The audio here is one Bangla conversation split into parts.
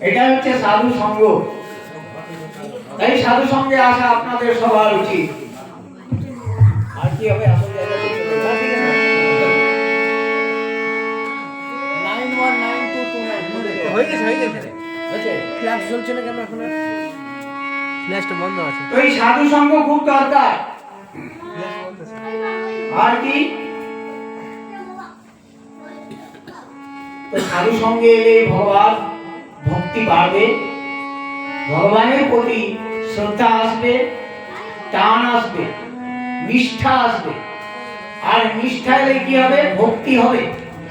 এটা হচ্ছে সাধু সঙ্গ। তাই সাধু সঙ্গে আসা আপনাদের সবার উচিত। আর কি হবে আসল? ফ্ল্যাশ না কেন এখন ফ্ল্যাশটা বন্ধ আছে। তো এই সাধু সঙ্গ খুব দরকার। আর কি? সাধু সঙ্গে এলে ভগবান ভক্তি বাড়বে, ভগবানের প্রতি শ্রদ্ধা আসবে, টান আসবে, নিষ্ঠা আসবে। আর নিষ্ঠা এলে কি হবে? ভক্তি হবে।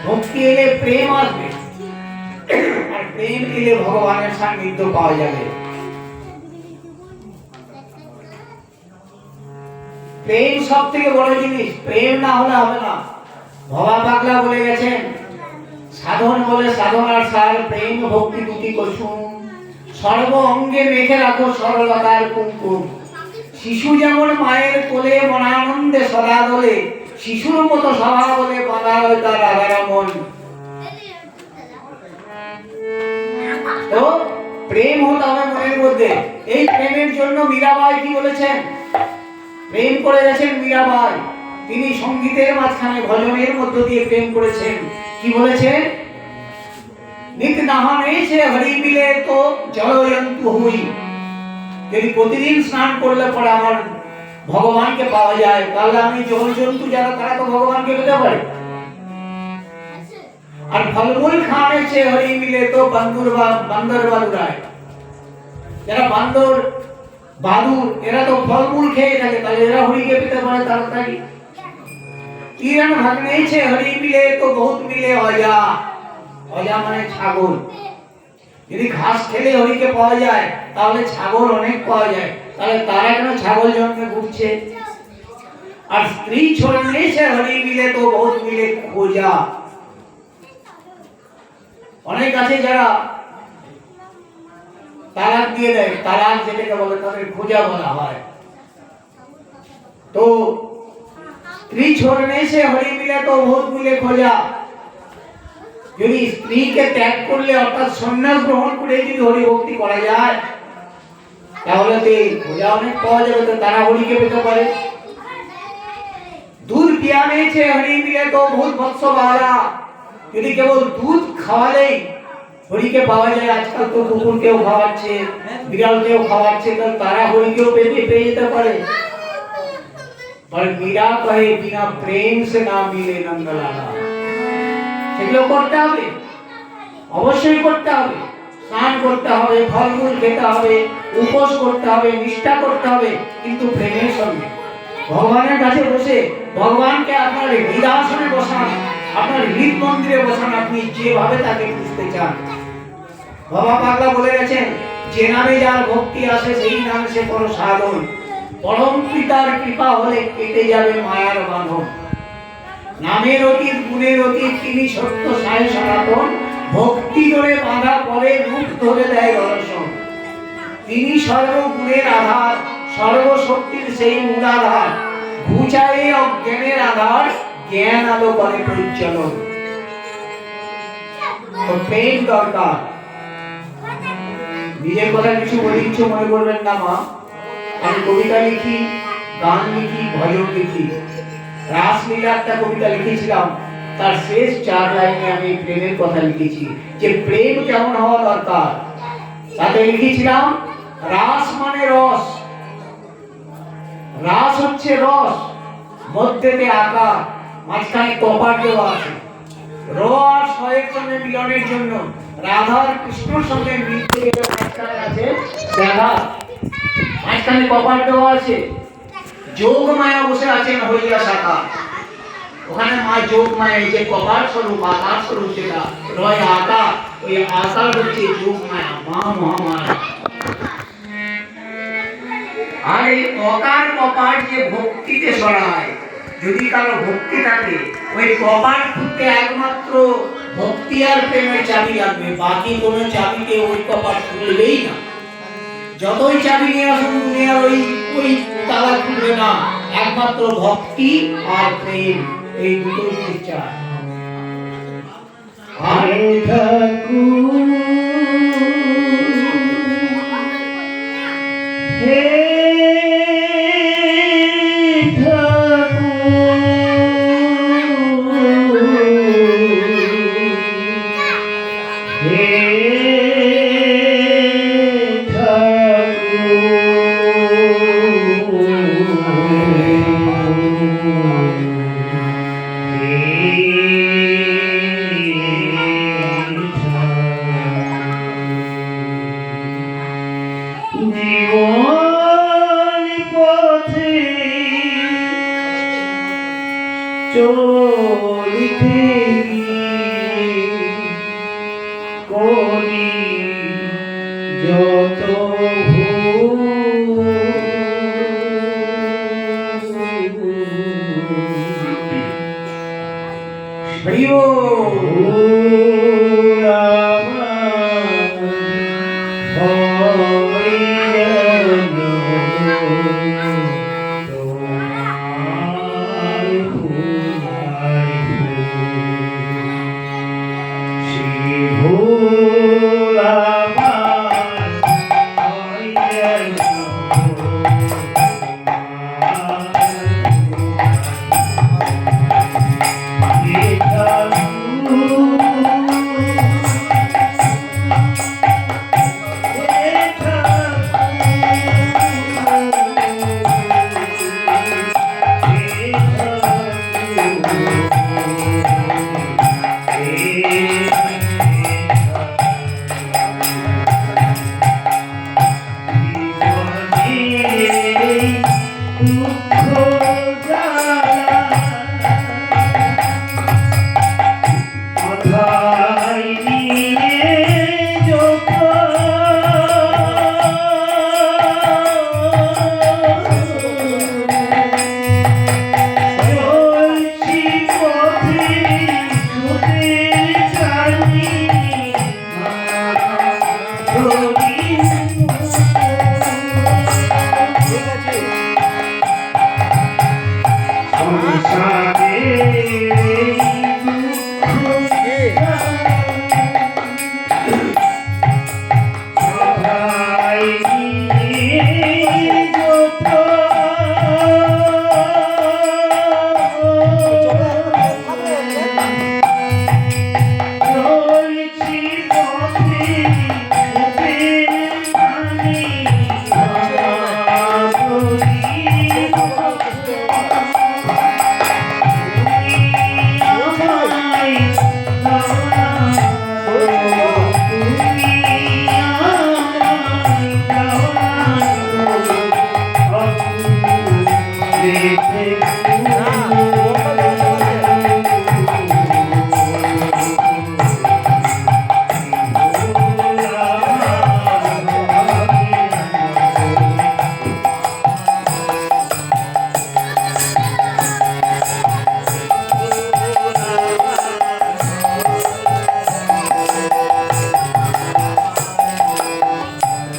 ভক্তি এলে প্রেম আসবে। আর প্রেম এলে ভগবানের সান্নিধ্য পাওয়া যাবে। প্রেম সব থেকে বড় জিনিস। প্রেম না হলে হবে না। ভবা পাগলা বলে গেছেন সাধন বলে সাধনার সার, প্রেম, ভক্তি দুটি কসুম। সর্ব অঙ্গে মেখে রাখো সরলতার কুমকুম। শিশু যেমন মায়ের কোলে মনানন্দে সদা দোলে, শিশুর মতো স্বভাব বলে বাঁধা হয় তার রাধারা মন। তো প্রেম হতে হবে মনের মধ্যে, এই প্রেমের জন্য মীরাবাই কি বলেছেন? প্রেম করে গেছেন মীরাবাই। তিনি সঙ্গীতের মাঝখানে ভজনের মধ্য দিয়ে প্রেম করেছেন। কি বলেছেন নিত নাহানে সে হরি মিলে তো জলয়ন্তু হুই। যদি প্রতিদিন স্নান করলে পরে আমার ভগবানকে পাওয়া যায়। তাহলে আমি যারা, তারা তো ভগবানকে পেতে পারে। আর ফলমূল খাওয়ানে সে হরি মিলে তো বান্দর বা, বান্দর বাদুরায় যারা বান্দর, বাদুর, এরা তো ফলমূল খেয়ে থাকে, তাহলে এরা হরিকে পেতে পারে তাড়াতাড়ি কিরণ ভাগ্নে ছে হরি মিলে তো বহুত মিলে অজা। অজা মানে ছাগল। যদি ঘাস খেলে হরিকে পাওয়া যায়, তাহলে ছাগল অনেক পাওয়া যায়। তাহলে তারা কেন ছাগল জন্মে ঘুরছে? আর স্ত্রী ছড়নে সে হরি মিলে তো বহুত মিলে খোঁজা। অনেক আছে যারা তালাক দিয়ে দেয়, তালাক যেটাকে বলে তাদের খোঁজা বলা হয়। তো স্ত্রী छोड़ने से হরি মিলে তো বহুত মিলে খোঁজা যদি স্ত্রীকে ত্যাগ করলে অর্থাৎ সন্ন্যাস গ্রহণ করে যদি হরি ভক্তি করা যায় তাহলে তো এই খোঁজা অনেক পাওয়া যাবে তো তারা হরিকে পেতে পারে দুধ পিয়ানে সে হরি মিলে তো বহুত বৎস বাড়া যদি কেবল দুধ খাওয়ালেই হরিকে পাওয়া যায় আজকাল তো কুকুরকেও খাওয়াচ্ছে বিড়ালকেও খাওয়াচ্ছে তো তারা হরিকেও পেতে পেয়ে যেতে পারে पर পীড়া কহে বিনা প্রেম সে না মিলে নন্দলালা সেগুলো করতে হবে। অবশ্যই করতে হবে। স্নান করতে হবে, ফলমূল খেতে হবে, উপোস করতে হবে, নিষ্ঠা করতে হবে, কিন্তু প্রেমের সঙ্গে। ভগবানের কাছে বসে, ভগবানকে আপনার হৃদাসনে বসান, আপনার হৃদ মন্দিরে বসান, আপনি যেভাবে তাকে বুঝতে চান। বাবা পাগলা বলে গেছেন, যে নামে যার ভক্তি আসে, সেই নামে সে কোনো সাধন পরম পিতার কৃপা হলে কেটে যাবে মায়ার বাঁধন। নামের অতীত, গুণের অতীত, তিনি সত্য সায় সনাতন, ভক্তি ধরে বাঁধা পরে রূপ ধরে দেয় দর্শন। তিনি সর্বগুণের আধার, সর্বশক্তির সেই মূলাধার। ঘুচায়ে অজ্ঞানের আধার, জ্ঞান আলো করে পরিচালন। তো প্রেম দরকার। নিজের কথা কিছু বলে, কিছু মনে করবেন না মা? আমি কবিতা লিখি, গান লিখি, ভজন লিখি। রাসলীলা একটা কবিতা লিখেছিলাম। তার শেষ চার লাইনে আমি প্রেমের কথা লিখেছি। যে প্রেম কেমন হওয়া দরকার? তাতে লিখেছিলাম, রাস মানে রস। রাস হচ্ছে রস, মধ্যেতে আকার, মাঝখানে কপার দেওয়া আছে। র আর সঙ্গে মিলনের জন্য রাধার কৃষ্ণর সঙ্গে মিলতে গেলে আছে দেখা মাঝখানে কপার দেওয়া আছে যোগ মায়া বসে আছেন হইয়া শাখা ওখানে মা যোগ মায়া এই যে কপার স্বরূপ আকার স্বরূপ যেটা রয় আকার ওই আকার হচ্ছে যোগ মায়া মা মহামায়া আর এই অকার কপার যে ভক্তিতে সরায় যদি কারও ভক্তি থাকে ওই কপার খুলতে একমাত্র ভক্তি আর প্রেমের চাবি লাগবে বাকি কোনো চাবিতে ওই কপার খুলবেই না যতই চাবি নিয়ে আসুন দুনিয়ার ওই ওই তালা খুলবে না। একমাত্র ভক্তি আর প্রেম, এই দুটো চায় আরে ঠাকুর। Yeah. জীবন পথে চলিতে করি যত ঠিক